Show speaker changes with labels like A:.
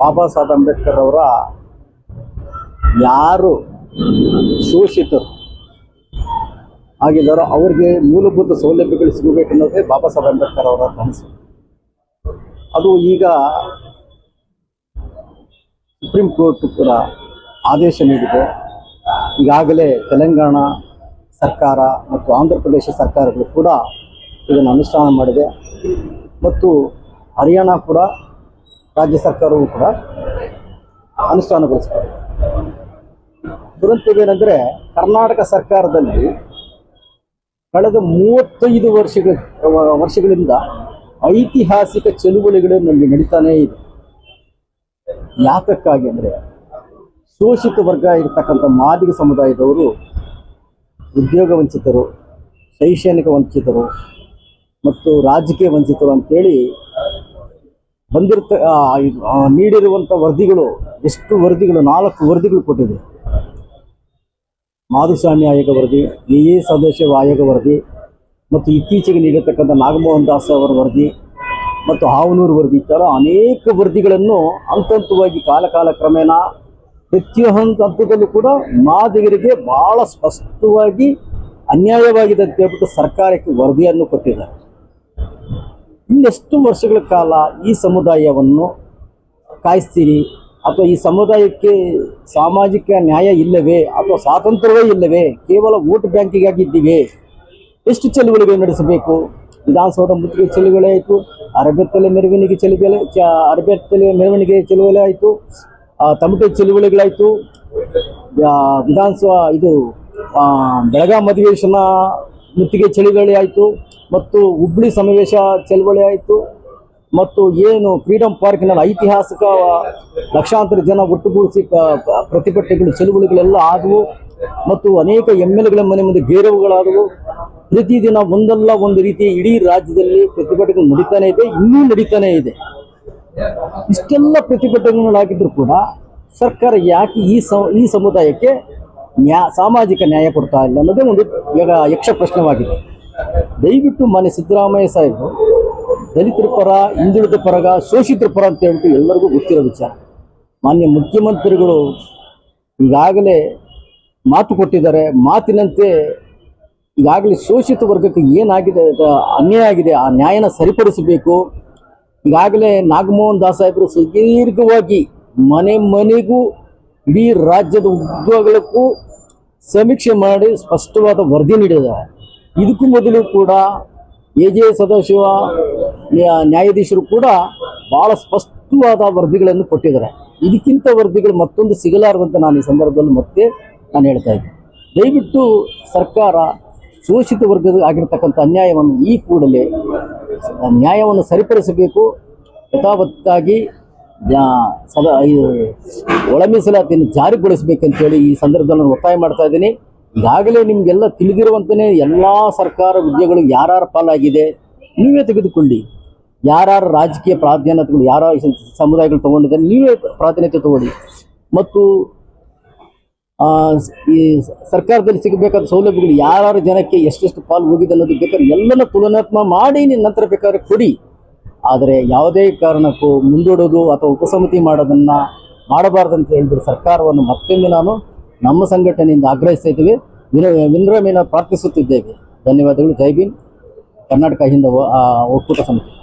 A: ಬಾಬಾ ಸಾಹೇಬ್ ಅಂಬೇಡ್ಕರ್ ಅವರ ಯಾರು ಶೋಷಿತರು ಆಗಿದ್ದಾರೋ ಅವರಿಗೆ ಮೂಲಭೂತ ಸೌಲಭ್ಯಗಳು ಸಿಗಬೇಕನ್ನೋದೇ ಬಾಬಾ ಸಾಹೇಬ್ ಅಂಬೇಡ್ಕರ್ ಅವರ ಕನಸು. ಅದು ಈಗ ಸುಪ್ರೀಂ ಕೋರ್ಟ್ ಕೂಡ ಆದೇಶ ನೀಡಿದೆ. ಈಗಾಗಲೇ ತೆಲಂಗಾಣ ಸರ್ಕಾರ ಮತ್ತು ಆಂಧ್ರ ಪ್ರದೇಶ ಸರ್ಕಾರಗಳು ಕೂಡ ಇದನ್ನು ಅನುಷ್ಠಾನ ಮಾಡಿದೆ. ಮತ್ತು ಹರಿಯಾಣ ಕೂಡ ರಾಜ್ಯ ಸರ್ಕಾರವು ಕೂಡ ಅನುಷ್ಠಾನಗೊಳಿಸ್ತಾರೆ. ದುರಂತವೇನೆಂದರೆ ಕರ್ನಾಟಕ ಸರ್ಕಾರದಲ್ಲಿ ಕಳೆದ ಮೂವತ್ತೈದು ವರ್ಷಗಳ, ವರ್ಷಗಳಿಂದ ಐತಿಹಾಸಿಕ ಚಳುವಳಿಗಳು ನಮಗೆ ನಡೀತಾನೇ ಇದೆ. ಯಾತಕ್ಕಾಗಿ ಅಂದರೆ ಶೋಷಿತ ವರ್ಗ ಇರತಕ್ಕಂಥ ಮಾದಿಗ ಸಮುದಾಯದವರು, ಉದ್ಯೋಗ ವಂಚಿತರು, ಶೈಕ್ಷಣಿಕ ವಂಚಿತರು ಮತ್ತು ರಾಜಕೀಯ ವಂಚಿತರು ಅಂತೇಳಿ ಬಂದಿರ್ತ ನೀಡಿರುವಂಥ ವರದಿಗಳು, ಎಷ್ಟು ವರದಿಗಳು, ನಾಲ್ಕು ವರದಿಗಳು ಕೊಟ್ಟಿದೆ. ಮಾಧುಸ್ವಾಮಿ ಆಯೋಗ ವರದಿ ಎ ಎ ಸದಸ್ಯ ಆಯೋಗ ವರದಿ, ಮತ್ತು ಇತ್ತೀಚೆಗೆ ನೀಡಿರ್ತಕ್ಕಂಥ ನಾಗಮೋಹನ್ ದಾಸ್ ಅವರ ವರದಿ, ಮತ್ತು ಹಾವನೂರು ವರದಿ ಇತರ ಅನೇಕ ವರದಿಗಳನ್ನು ಹಂತ ಹಂತವಾಗಿ ಕಾಲಕಾಲ ಕಾಲ ಕ್ರಮೇಣ ಪ್ರತಿಯೊಂದು ಹಂತದಲ್ಲೂ ಕೂಡ ಮಾದಿಗರಿಗೆ ಬಹಳ ಸ್ಪಷ್ಟವಾಗಿ ಅನ್ಯಾಯವಾಗಿದೆ ಅಂತ ಹೇಳ್ಬಿಟ್ಟು ಸರ್ಕಾರಕ್ಕೆ ವರದಿಯನ್ನು ಕೊಟ್ಟಿದ್ದಾರೆ. ಇನ್ನೆಷ್ಟು ವರ್ಷಗಳ ಕಾಲ ಈ ಸಮುದಾಯವನ್ನು ಕಾಯಿಸ್ತೀರಿ? ಅಥವಾ ಈ ಸಮುದಾಯಕ್ಕೆ ಸಾಮಾಜಿಕ ನ್ಯಾಯ ಇಲ್ಲವೇ? ಅಥವಾ ಸ್ವಾತಂತ್ರ್ಯವೇ ಇಲ್ಲವೇ? ಕೇವಲ ವೋಟ್ ಬ್ಯಾಂಕಿಗಾಗಿದ್ದೀವಿ ಎಷ್ಟು ಚಳುವಳಿಗಳು ನಡೆಸಬೇಕು? ವಿಧಾನಸೌಧ ಮುತ್ತಿಗೆ ಚಳುವಳಿ ಆಯಿತು ಅರಬೆತ್ತಲೆ ಮೆರವಣಿಗೆ ಚಳುವಳಿ ಚ ಅರಬೆತ್ತಲೆ ಮೆರವಣಿಗೆ ಚಳುವಳಿ ಆಯಿತು ತಮಟೆ ಚಳುವಳಿಗಳಾಯಿತು ವಿಧಾನಸಭಾ ಇದು ಬೆಳಗಾಂ ಅಧಿವೇಶನ ಮುತ್ತಿಗೆ ಚಳುವಳಿ ಆಯಿತು, ಮತ್ತು ಹುಬ್ಳಿ ಸಮಾವೇಶ ಚಳುವಳಿ ಆಯಿತು, ಮತ್ತು ಏನು ಫ್ರೀಡಂ ಪಾರ್ಕ್ನಲ್ಲಿ ಐತಿಹಾಸಿಕ ಲಕ್ಷಾಂತರ ಜನ ಒಟ್ಟುಗೂಡಿಸಿ ಪ್ರತಿಭಟನೆಗಳು, ಚಳುವಳಿಗಳೆಲ್ಲ ಆದವು, ಮತ್ತು ಅನೇಕ ಎಂ ಎಲ್ ಎಗಳ ಮನೆ ಮುಂದೆ ಗೇರವುಗಳಾದವು. ಪ್ರತಿದಿನ ಒಂದಲ್ಲ ಒಂದು ರೀತಿ ಇಡೀ ರಾಜ್ಯದಲ್ಲಿ ಪ್ರತಿಭಟನೆಗಳು ನಡೀತಾನೆ ಇದೆ, ಇನ್ನೂ ನಡೀತಾನೆ ಇದೆ. ಇಷ್ಟೆಲ್ಲ ಪ್ರತಿಭಟನೆಗಳಾಗಿದ್ರು ಕೂಡ ಸರ್ಕಾರ ಯಾಕೆ ಈ ಈ ಸಮುದಾಯಕ್ಕೆ ನ್ಯಾ, ಸಾಮಾಜಿಕ ನ್ಯಾಯ ಕೊಡ್ತಾ ಇಲ್ಲ ಅನ್ನೋದೇ ಒಂದು ಈಗ ಯಕ್ಷ ಪ್ರಶ್ನವಾಗಿದೆ. ದಯವಿಟ್ಟು ಮಾನ್ಯ ಸಿದ್ದರಾಮಯ್ಯ ಸಾಹೇಬರು, ದಲಿತರ ಪರ, ಹಿಂದುಳಿದ ಪರಗ, ಶೋಷಿತರ ಪರ ಅಂತ ಹೇಳ್ಬಿಟ್ಟು ಎಲ್ಲರಿಗೂ ಗೊತ್ತಿರೋ ವಿಚಾರ. ಮಾನ್ಯ ಮುಖ್ಯಮಂತ್ರಿಗಳು ಈಗಾಗಲೇ ಮಾತು ಕೊಟ್ಟಿದ್ದಾರೆ. ಮಾತಿನಂತೆ ಈಗಾಗಲೇ ಶೋಷಿತ ವರ್ಗಕ್ಕೆ ಏನಾಗಿದೆ ಅನ್ಯಾಯ ಆಗಿದೆ, ಆ ನ್ಯಾಯನ ಸರಿಪಡಿಸಬೇಕು. ಈಗಾಗಲೇ ನಾಗಮೋಹನ್ ದಾಸ್ ಸಾಹೇಬರು ಸುದೀರ್ಘವಾಗಿ ಮನೆ ಮನೆಗೂ ಇಡೀ ರಾಜ್ಯದ ಉದ್ಯೋಗಕ್ಕೂ ಸಮೀಕ್ಷೆ ಮಾಡಿ ಸ್ಪಷ್ಟವಾದ ವರದಿ ನೀಡಿದ್ದಾರೆ ಇದಕ್ಕೂ ಮೊದಲು ಕೂಡ ಎ ಜೆ ಸದಾಶಿವ ನ್ಯಾ- ನ್ಯಾಯಾಧೀಶರು ಕೂಡ ಬಹಳ ಸ್ಪಷ್ಟವಾದ ವರದಿಗಳನ್ನು ಕೊಟ್ಟಿದ್ದಾರೆ. ಇದಕ್ಕಿಂತ ವರದಿಗಳು ಮತ್ತೊಂದು ಸಿಗಲಾರದಂತ ನಾನು ಈ ಸಂದರ್ಭದಲ್ಲಿ ಮತ್ತೆ ನಾನು ಹೇಳ್ತಾ ಇದ್ದೀನಿ. ದಯವಿಟ್ಟು ಸರ್ಕಾರ ಶೋಷಿತ ವರ್ಗದ ಆಗಿರ್ತಕ್ಕಂಥ ಅನ್ಯಾಯವನ್ನು ಈ ಕೂಡಲೇ, ನ್ಯಾಯವನ್ನು ಸರಿಪಡಿಸಬೇಕು. ಯಥಾವತ್ತಾಗಿ ಸದಾ ಇದು ಒಳ ಮೀಸಲಾತಿಯನ್ನು ಜಾರಿಗೊಳಿಸಬೇಕಂತೇಳಿ ಈ ಸಂದರ್ಭದಲ್ಲಿ ನಾನು ಒತ್ತಾಯ ಮಾಡ್ತಾ ಇದ್ದೀನಿ. ಈಗಾಗಲೇ ನಿಮಗೆಲ್ಲ ತಿಳಿದಿರುವಂತೆಯೇ ಎಲ್ಲ ಸರ್ಕಾರ ಹುದ್ದೆಗಳು ಯಾರ್ಯಾರ ಪಾಲಾಗಿದೆ, ನೀವೇ ತೆಗೆದುಕೊಳ್ಳಿ. ಯಾರ್ಯಾರ ರಾಜಕೀಯ ಪ್ರಾಧಾನ್ಯತೆಗಳು, ಯಾರ ಸಮುದಾಯಗಳು ತಗೊಂಡಿದ್ದಾರೆ, ನೀವೇ ಪ್ರಾಧಾನ್ಯತೆ ತಗೊಳ್ಳಿ. ಮತ್ತು ಈ ಸರ್ಕಾರದಲ್ಲಿ ಸಿಗಬೇಕಾದ ಸೌಲಭ್ಯಗಳು ಯಾರ್ಯಾರ ಜನಕ್ಕೆ ಎಷ್ಟೆಷ್ಟು ಪಾಲು ಹೋಗಿದೆ ಅನ್ನೋದು ಬೇಕಾದ್ರೆ ಎಲ್ಲನ ತುಲನಾತ್ಮ ಮಾಡಿ, ನಂತರ ಬೇಕಾದ್ರೆ ಕೊಡಿ. ಆದರೆ ಯಾವುದೇ ಕಾರಣಕ್ಕೂ ಮುಂದೂಡೋದು ಅಥವಾ ಉಪಸಮಿತಿ ಮಾಡೋದನ್ನು ಮಾಡಬಾರ್ದಂತ ಹೇಳ್ಬಿಟ್ಟು ಸರ್ಕಾರವನ್ನು ಮತ್ತೊಮ್ಮೆ ನಾನು ನಮ್ಮ ಸಂಘಟನೆಯಿಂದ ಆಗ್ರಹಿಸ್ತಾ ವಿನ ವಿನಮ್ರಮೇನ ಪ್ರಾರ್ಥಿಸುತ್ತಿದ್ದೇವೆ. ಧನ್ಯವಾದಗಳು. ಜೈ ಭೀಮ್. ಕರ್ನಾಟಕ ಹಿಂದ ಒಕ್ಕೂಟ ಸಮಿತಿ.